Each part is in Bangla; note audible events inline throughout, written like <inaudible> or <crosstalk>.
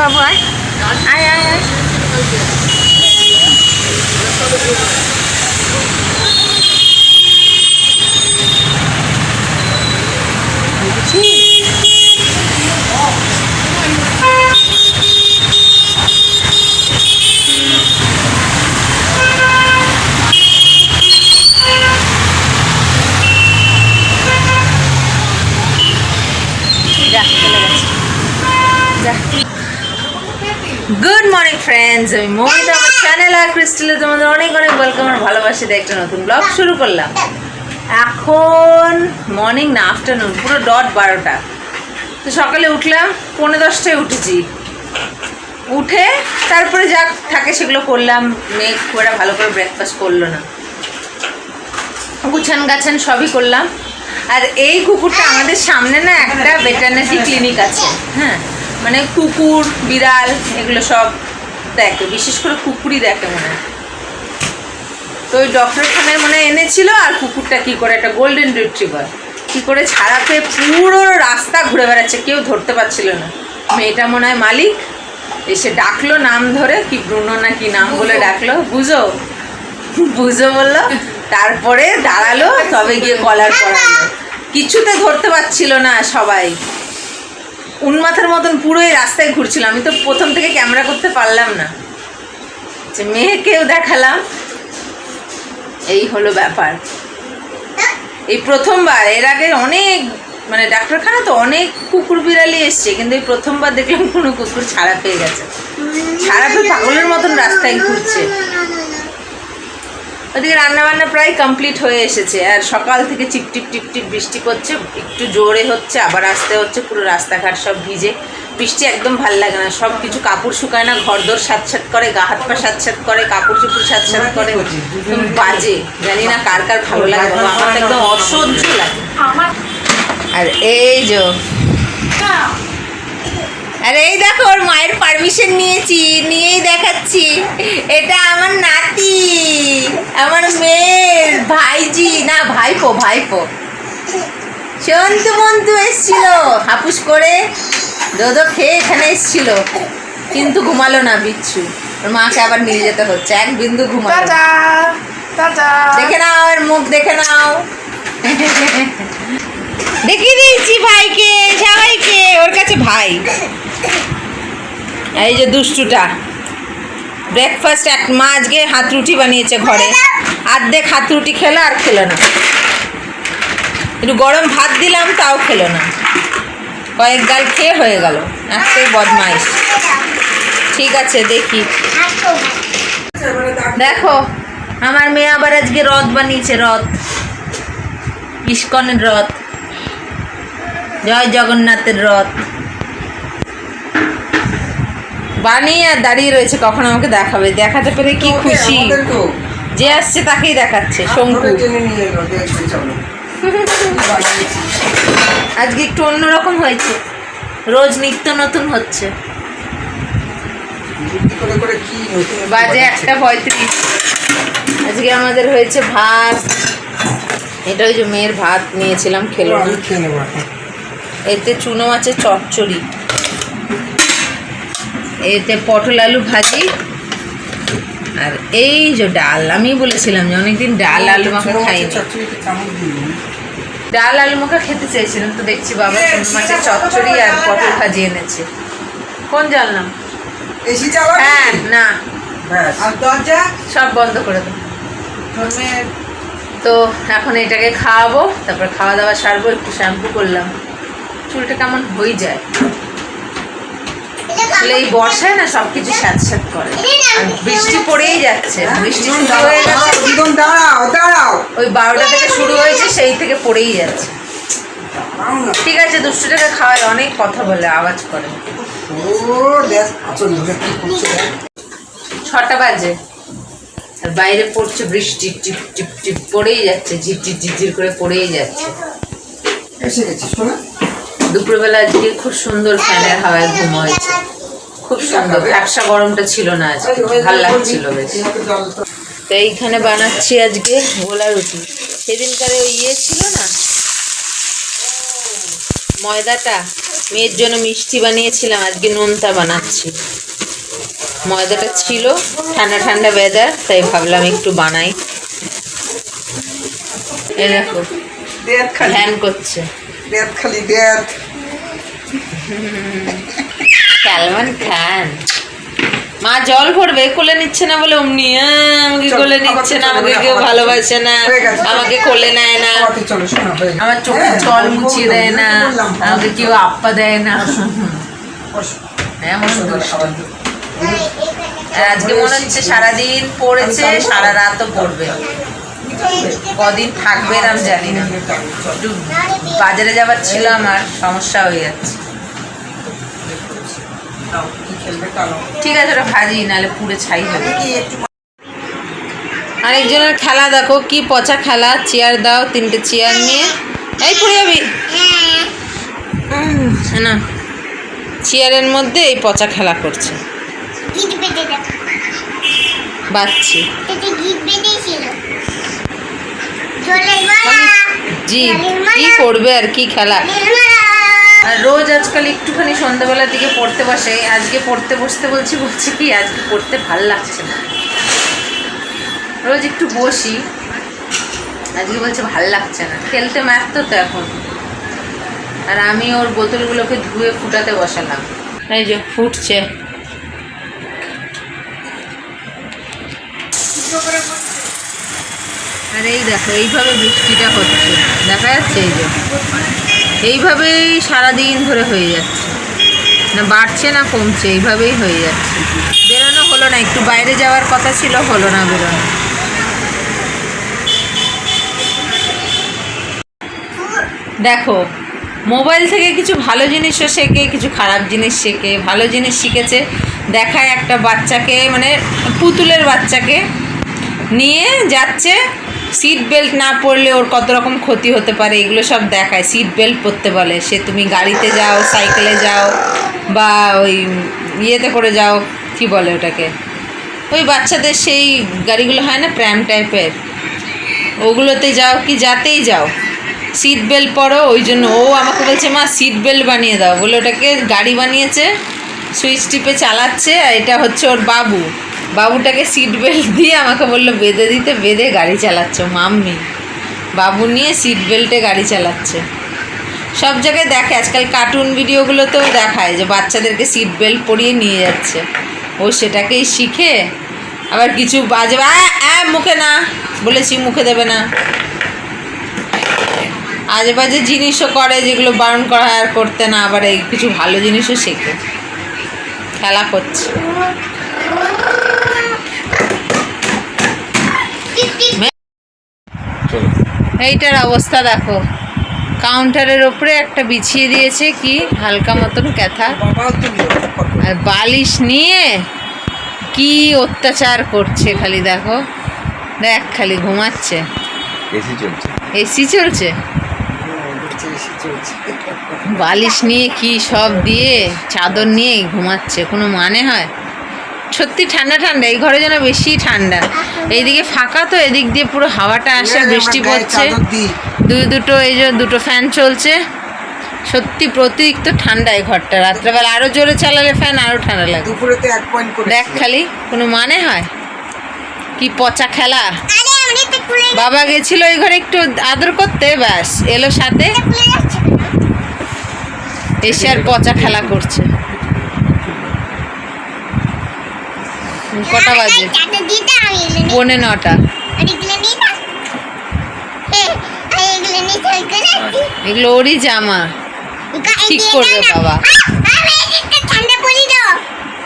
vào vừa ấy ai ai ai Thank you. Morning friends আমি মৌমিতা আমার চ্যানেল আর ক্রিস্টালে তোমাদের অনেক অনেক ওয়েলকাম আর ভালোবাসি দিয়ে একটা নতুন ব্লগ শুরু করলাম। এখন মর্নিং না আফটারনুন পুরো ডট বারোটা। তো সকালে উঠলাম, পৌনে দশটায় উঠেছি। উঠে তারপরে যা থাকে সেগুলো করলাম, মেয়ে খুব একটা ভালো করে ব্রেকফাস্ট করল না। গুছান গাছান সবই করলাম। আর এই কুকুরটা আমাদের সামনে না একটা ভেটারনারি ক্লিনিক আছে হ্যাঁ? মানে কুকুর, বিড়াল, এগুলো সব দেখে বিশেষ করে কুকুরই দেখে মনে হয়। তো ওই ডক্টরখানায় মনে এনেছিল আর কুকুরটা কি করে একটা গোল্ডেন রিট্রিভার কি করে ছাড়াতে পুরো রাস্তা ঘুরে বেড়াচ্ছে কেউ ধরতে পারছিল না। মেয়েটা মনে হয় মালিক এসে ডাকলো নাম ধরে কি ব্রুনো না কি নাম বলে ডাকলো বুঝো? বুঝো বলল। তারপরে দাঁড়াল তবে গিয়ে কলার পরালো। কিছুতে ধরতে পারছিল না সবাই। উন্মাথের মতন পুরো এই রাস্তায় ঘুরছিল। আমি তো প্রথম থেকে ক্যামেরা করতে পারলাম না। যে মেয়েকেও দেখালাম। এই হলো ব্যাপার। এই প্রথমবার, এর আগে অনেক মানে ডাক্তারখানা তো অনেক কুকুর বিড়ালি এসছে, কিন্তু এই প্রথমবার দেখলাম কোনো কুকুর ছাড়া পেয়ে গেছে। ছাড়া পেয়ে পাগলের মতন রাস্তায় ঘুরছে। ওদিকে রান্নাবান্না প্রায় কমপ্লিট হয়ে এসেছে। আর সকাল থেকে চিপ টিপ টিপ টিপ বৃষ্টি করছে একটু জোরে হচ্ছে আবার আসতে হচ্ছে পুরো রাস্তাঘাট সব ভিজে। বৃষ্টি একদম ভালো লাগে না সব কিছু কাপড় শুকায় না ঘরদোর সাত সাত করে গা হাত পা সাত সাত করে কাপড় চুপড় সাত সাত করে। বাজে জানি না কার কার ভালো লাগে আমার একদম অসহ্য লাগে। আর এই যে আর এই দেখো ওর মায়ের পারমিশন নিয়েছি নিয়েই দেখাচ্ছি। এটা আমার নাতি আমার মেয়ের ভাইজি। না ভাইপো ভাইপো। সন্তু মন্তু এসছিল। হাপুস করে দোদো খেয়ে এখানে এসছিল। কিন্তু ঘুমালো না বিচ্ছু। ওর মাকে আবার নিয়ে যেতে হচ্ছে। এক বিন্দু ঘুমালো দেখে নাও ওর মুখ দেখে নাও। দেখিয়ে দিয়েছি ভাইকে সবাইকে। ওর কাছে ভাই। এই যে দুষ্টুটা। ব্রেকফাস্ট এক মা আজকে হাত রুটি বানিয়েছে ঘরে। আর্ধেক হাত রুটি খেলো আর খেলো না। একটু গরম ভাত দিলাম, তাও খেলো না। কয়েক গাল খেয়ে হয়ে গেল। একটাই বদমাইশ। ঠিক আছে, দেখি। দেখো, আমার মেয়ে আবার আজকে রথ বানিয়েছে, রথ। ইস্কনের রথ। জয় জগন্নাথের রথ। বানিয়ে আর দাঁড়িয়ে রয়েছে কখন আমাকে দেখাবে। দেখাতে পেরে কি খুশি। যে আসছে তাকেই দেখাচ্ছে শঙ্কু। <laughs> আজকে একটু অন্যরকম হয়েছে। রোজ নিত্য নতুন হচ্ছে। বাজে একটা পঁয়ত্রিশ। আজকে আমাদের হয়েছে ভাত। এটা ওই যে মেয়ের ভাত নিয়েছিলাম খেলো এতে চুনো মাছের চচ্চড়ি। এতে পটল আলু ভাজি। আর এই যে ডাল আমি বলেছিলাম যে অনেকদিন ডাল আলু মাখা খাইনি। ডাল আলু মাখা খেতে চেয়েছিলাম তো দেখছি বাবা চুনো মাছের চচ্চড়ি আর পটল ভাজি এনেছে। কোন জানলাম হ্যাঁ না। সব বন্ধ করে দাও। ধর্মের তো এখন এটাকে খাওয়াবো তারপর খাওয়া দাওয়া সারবো একটু শ্যাম্পু করলাম। চুলটা কেমন হয়ে যায়? আসলে এই বর্ষায় না সব কিছু স্যাঁত স্যাঁত করে বৃষ্টি পড়েই যাচ্ছে। বৃষ্টি শুরু হয়ে গেছে। দাঁড়াও দাঁড়াও ওই বারোটা থেকে শুরু হয়েছে সেই থেকে পড়েই যাচ্ছে। ঠিক আছে দুষ্টুটাকে খাওয়াই অনেক কথা বলে আওয়াজ করে। ছটা বাজে। আর বাইরে পড়ছে বৃষ্টি টিপ টিপ টিপ পড়েই যাচ্ছে ঝিরঝির ঝিরঝির করে পড়েই যাচ্ছে। এসে গেছি শোনা। দুপুরবেলা আজকে খুব সুন্দর ফ্যানের হাওয়ায় ঘুম হয়েছে। খুব সুন্দর। ব্যবসা গরমটা ছিল না আজকে। ভালো লাগছিল বেশ। তো এইখানে বানাচ্ছি আজকে গোলা রুটি। সেদিনকার ওই ইয়ে ছিল না? ময়দাটা। মেয়ের জন্য মিষ্টি বানিয়েছিলাম আজকে নোনতা বানাচ্ছি। ময়দাটা ছিল ঠান্ডা ঠান্ডা ওয়েদার তাই ভাবলাম একটু বানাই। এ দেখো ধ্যান করছে। খালি সালমান খান। মা জল ভরবে কোলে নিচ্ছে না বলে অমনি আমাকে কোলে নিচ্ছে না আমাকে কেউ ভালোবাসে না হয়ে। আমাকে কোলে নেয় না। হয়ে। আমার চোখে হ্যাঁ, জল মুছিয়ে দেয় না আমাকে কেউ আপ্পা দেয় না। এমন দিও। আর আজকে মনে হচ্ছে সারাদিন পড়েছে সারা রাতও পড়বে। কদিন থাকবে এরম জানি না। বাজারে যাবার ছিল আমার সমস্যা হয়ে যাচ্ছে। ঠিক আছে ওটা ভাজি নাহলে পুড়ে ছাই হবে আরেকজনের খেলা দেখো কি পচা খেলা চেয়ার দাও তিনটে চেয়ার নিয়ে। এই পড়ে যাবি। না চেয়ারের মধ্যে এই পচা খেলা করছে। বাচ্চি। জি কি করবে আর কি খেলা? আর রোজ আজকাল একটুখানি সন্ধ্যাবেলার দিকে পড়তে বসে। আজকে পড়তে বসতে বলছি বলছি কি, আজকে পড়তে ভালো লাগছে না। রোজ একটু বসি, আজকে বলছে ভালো লাগছে না। খেলতে ম্যাথ তো এখন। আর আমি ওর বোতলগুলোকে ধুয়ে ফুটাতে বসালাম। এই যে ফুটছে। আর এই দেখো, এইভাবে বৃষ্টিটা হচ্ছে। দেখা যাচ্ছে এই যে? এইভাবেই সারাদিন ধরে হয়ে যাচ্ছে। না বাড়ছে না কমছে, এইভাবেই হয়ে যাচ্ছে। বেরোনো হলো না, একটু বাইরে যাওয়ার কথা ছিল, হলো না বেরোনো। দেখো, মোবাইল থেকে কিছু ভালো জিনিসও শেখে, কিছু খারাপ জিনিস শেখে, ভালো জিনিস শিখেছে। দেখায় একটা বাচ্চাকে মানে পুতুলের বাচ্চাকে নিয়ে যাচ্ছে সিট বেল্ট না পরলে ওর কত রকম ক্ষতি হতে পারে, এগুলো সব দেখায়। সিট বেল্ট পরতে বলে, সে তুমি গাড়িতে যাও সাইকেলে যাও, বা ওই ইয়েতে করে যাও, কি বলে ওটাকে? ওই বাচ্চাদের সেই গাড়িগুলো হয় না প্র্যাম টাইপের ওগুলোতে যাও কি, যাতেই যাও। সিট বেল্ট পরো, ওই জন্য ও আমাকে বলছে, মা সিট বেল্ট বানিয়ে দাও। বলে ওটাকে গাড়ি বানিয়েছে সুইচ টিপে চালাচ্ছে, আর এটা হচ্ছে ওর বাবু। বাবুটাকে সিট বেল্ট দিয়ে আমাকে বলল, বেঁধে দিতে, বেঁধে গাড়ি চালাচ্ছে, মাম্মি। বাবু নিয়ে সিট বেল্টে গাড়ি চালাচ্ছে। সব জায়গায় দেখে, আজকাল কার্টুন ভিডিওগুলোতেও দেখায় যে বাচ্চাদেরকে সিট বেল্ট পরিয়ে নিয়ে যাচ্ছে। ও সেটাকেই শিখে আবার কিছু বাজে মুখে না। বলেছি, মুখে দেবে না। আজে বাজে জিনিসও করে যেগুলো বারণ করা আর করতে না আবার এই কিছু ভালো জিনিসও শেখে। খেলা করছে টিপ টিপ এইটার অবস্থা দেখো। কাউন্টারের ওপরে একটা বিছিয়ে দিয়েছে কি? হালকা মতন ক্যাথা। আর বালিশ নিয়ে কি অত্যাচার করছে খালি দেখো। দেখ খালি ঘুমাচ্ছে। এসি চলছে। এসে চলছে। বালিশ নিয়ে কি সব দিয়ে চাদর নিয়ে ঘুমাচ্ছে? কোনো মানে হয়? সত্যি ঠান্ডা ঠান্ডা এই ঘরে যেন বেশি ঠান্ডা। এইদিকে ফাঁকা তো এদিক দিয়ে পুরো হাওয়াটা আসে বৃষ্টি পড়ছে। দুই। দুটো এই যে দুটো ফ্যান চলছে। সত্যি অতিরিক্ত ঠান্ডা এই ঘরটা। রাত্রেবেলা আরও জোরে চালালে ফ্যান আরও ঠান্ডা লাগে। দুপুরে তো এক পয়েন্ট দেখ খালি কোনো মানে হয়? কি পচা খেলা। আরে আমরা তো খুলে বাবা গেছিল ওই ঘরে একটু আদর করতে ব্যাস এলো সাথে। এসে আর পচা খেলা করছে। কটা বাজে? পৌনে নটা। এগুলো ওরই জামা। ঠিক করবে বাবা।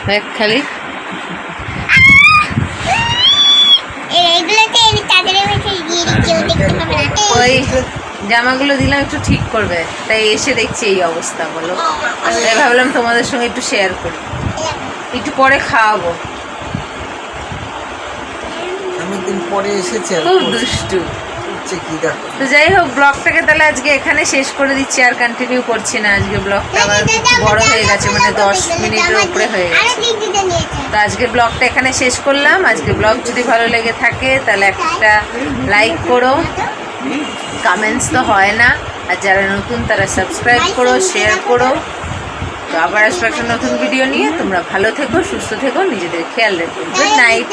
দেখ খালি। ওই জামাগুলো দিলাম, একটু ঠিক করবে। তাই এসে দেখছি এই অবস্থা, বলো। ভাবলাম তোমাদের সঙ্গে একটু শেয়ার করি। একটু পরে খাওয়াবো। অনেকদিন পরে এসেছে আর খুব দুষ্টু। তো যাই হোক ব্লগটাকে তাহলে আজকে এখানে শেষ করে দিচ্ছি আর কন্টিনিউ করছি না আজকে ব্লগটা। আবার বড় হয়ে গেছে মানে দশ মিনিটের উপরে হয়ে গেছে। তো আজকে ব্লগটা এখানে শেষ করলাম। আজকে ব্লগ যদি ভালো লেগে থাকে তাহলে একটা লাইক করো। কমেন্টস তো হয় না। আর যারা নতুন তারা সাবস্ক্রাইব করো শেয়ার করো। তো আবার আসব একটা নতুন ভিডিও নিয়ে। তোমরা ভালো থেকো সুস্থ থেকো নিজেদের খেয়াল রেখো। Good night